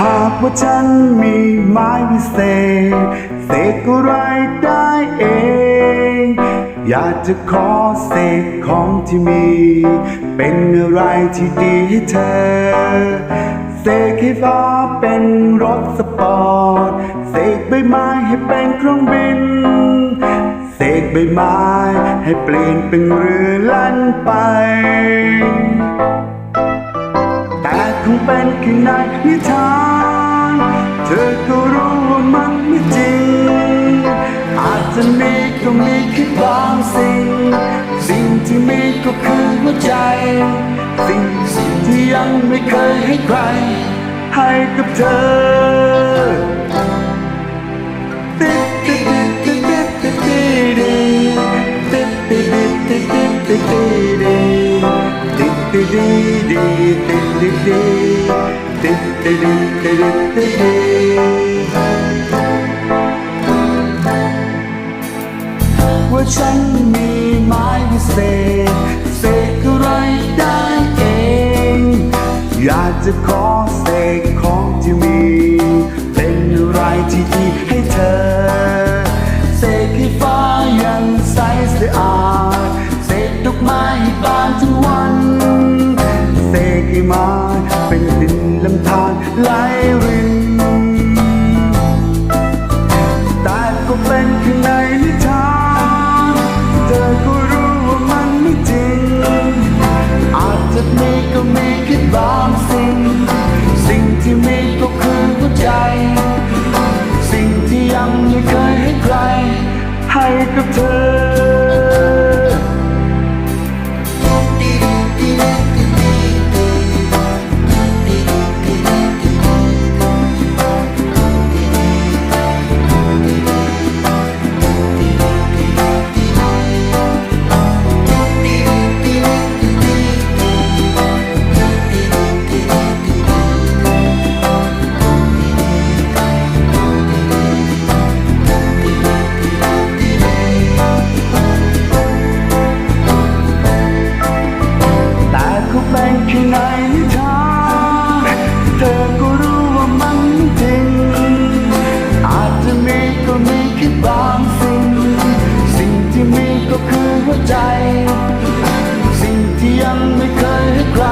หากว่าฉันมีไม้วิเศษเสกอะไรได้เอง อยากจะขอเสกของที่มี เป็นอะไรที่ดีให้เธอ เสกให้ฟ้าเป็นรถสปอร์ต เสกใบไม้ให้เป็นเครื่องบิน เสกใบไม้ให้เปลี่ยนเป็นเรือลั่นไป คงเป็นแค่ในนิทาน เธอก็รู้ว่ามันไม่จริง อาจจะมีก็มีแค่บางสิ่ง สิ่งที่มีก็คือหัวใจ สิ่งสิ่งที่ยังไม่เคยให้ใคร ให้กับเธอติดติดติดติดติดติดติดติด ว่าฉันมีไม้พิเศษเศกอะไรได้เอง อยากจะขอเศกของที่มี เป็นอะไรที่ดีให้เธอเศกที่ฟ้ายังใสสะอาด น้ำตาไหลรินแต่ก็เป็นข้างในนิทานเธอก็รู้ว่ามันไม่จริง อาจจะมีก็มีแค่บางสิ่ง สิ่งที่มีก็คือหัวใจ สิ่งที่ยังไม่เคยให้ใคร ให้กับเธอ ใจ สิ่งที่ยังไม่เคยให้ใคร